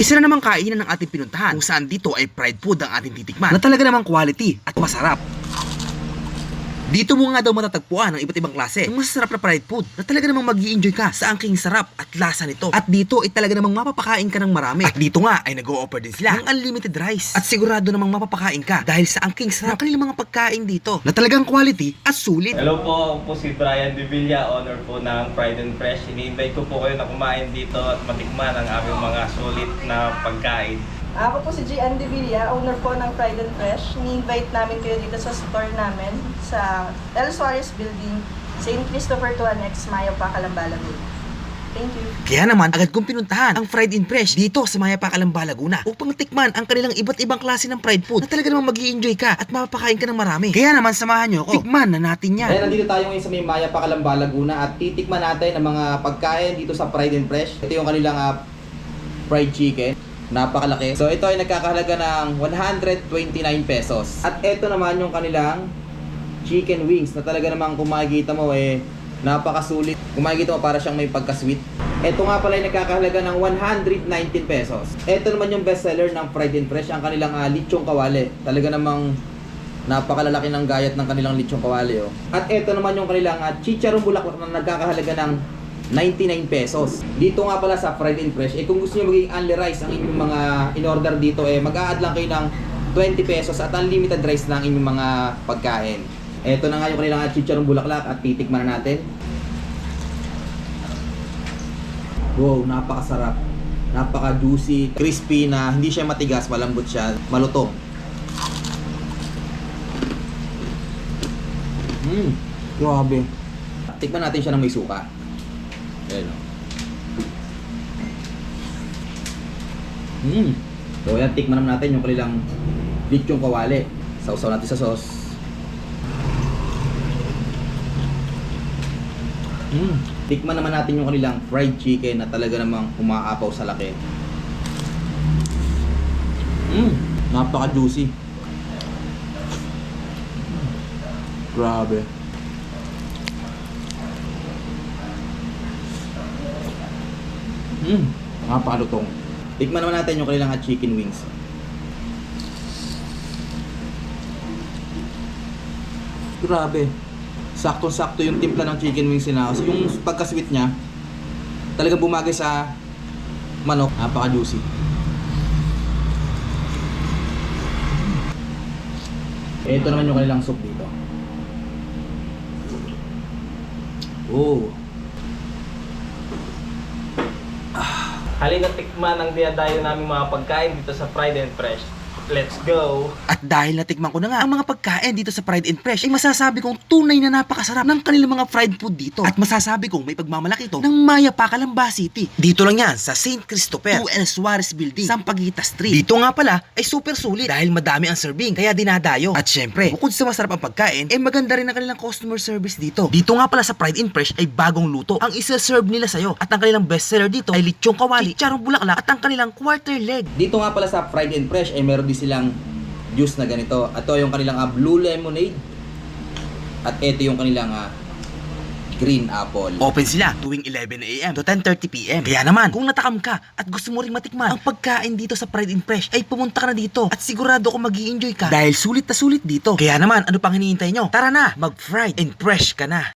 Isa na namang kainan ng ating pinuntahan kung saan dito ay fried food ang ating titikman na talaga namang quality at masarap. Dito mo nga daw matatagpuan ang iba't ibang klase ng masasarap na fried food na talaga namang mag enjoy ka sa angking sarap at lasa nito. At dito ay talaga namang mapapakain ka ng marami. At dito nga ay nag-o-offer din sila ng unlimited rice. At sigurado namang mapapakain ka dahil sa angking sarap ng kanilang mga pagkain dito na talagang quality at sulit. Hello po, ako po si Brian De Villa, owner po ng Pride and Fresh. Ini-invite ko po kayo na kumain dito at matikman ang aming mga sulit na pagkain. Ako po si Gian De Villa, owner po ng Pride and Fresh. Ni-invite namin kayo dito sa store namin sa El Suarez Building, St. Christopher 2X, Mayo, Pacalamba, Laguna. Thank you. Kaya naman, agad kong pinuntahan ang Fried and Fresh dito sa Maya Pacalamba, Laguna upang tikman ang kanilang iba't ibang klase ng fried food na talaga namang mag enjoy ka at mapapakain ka ng marami. Kaya naman, samahan nyo ako. Tikman na natin yan. Ayan, nandito tayo ngayon sa may Maya Pacalamba, Laguna at titikman natin ang mga pagkain dito sa Pride and Fresh. Ito yung kanilang ah, fried chicken. Napakalaki. So ito ay nagkakahalaga ng 129 pesos. At ito naman yung kanilang chicken wings na talaga namang kung mo eh napakasulit. Kung mo para siyang may pagka-sweet. Ito nga pala ay nagkakahalaga ng 119 pesos. Ito naman yung bestseller ng Fried and Fresh, ang kanilang uh, lechong kawale. Talaga namang napakalalaki ng gayat ng kanilang lechong kawale. Oh. At ito naman yung kanilang uh, chicharong bulaklak na nagkakahalaga ng 99 pesos. Dito nga pala sa Fried and Fresh, eh kung gusto niyo maging only rice ang inyong mga in-order dito, eh mag-a-add lang kayo ng 20 pesos at unlimited rice lang inyong mga pagkain. Ito na nga yung kanilang chicharong bulaklak at titikman na natin. Wow, napakasarap. Napaka-juicy, crispy na hindi siya matigas, malambot siya, malutong. Mmm, grabe. Tikman natin siya ng may suka. Ayan o. Mmm. So yan, tikman naman natin yung kanilang lechong kawali. Sausaw natin sa sauce. Mmm. Tikman naman natin yung kanilang fried chicken na talaga namang umaapaw sa laki. Mmm. Napaka-juicy. Grabe. Mmm. Napakalutong. Tikman naman natin yung kanilang chicken wings. Grabe. Sakto-sakto yung timpla ng chicken wings nila. Kasi yung pagka-sweet niya, talagang bumagay sa manok. Napaka-juicy. Ito naman yung kanilang soup dito. Oh. Halina tikman ang dinadayo namin mga pagkain dito sa Pride and Fresh. Let's go! At dahil natikman ko na nga ang mga pagkain dito sa Pride and Fresh, ay masasabi kong tunay na napakasarap ng kanilang mga fried food dito. At masasabi kong may pagmamalaki ito ng Maya Pacalamba City. Dito lang yan sa St. Christopher, 2L Suarez Building, Sampaguita Street. Dito nga pala ay super sulit dahil madami ang serving, kaya dinadayo. At syempre, bukod sa masarap ang pagkain, ay maganda rin ang kanilang customer service dito. Dito nga pala sa Pride and Fresh ay bagong luto ang isa-serve nila sa'yo. At ang kanilang bestseller dito ay lechong kawali, charong bulaklak at ang kanilang quarter leg. Dito nga pala sa Fried and Fresh ay meron din silang juice na ganito. Ito yung kanilang ah, blue lemonade. At ito yung kanilang ah, green apple. Open sila tuwing 11am to 10.30pm. Kaya naman, kung natakam ka at gusto mo ring matikman ang pagkain dito sa Pride and Fresh, ay pumunta ka na dito at sigurado kung mag enjoy ka dahil sulit na sulit dito. Kaya naman, ano pang hinihintay nyo? Tara na, mag-fried and fresh ka na.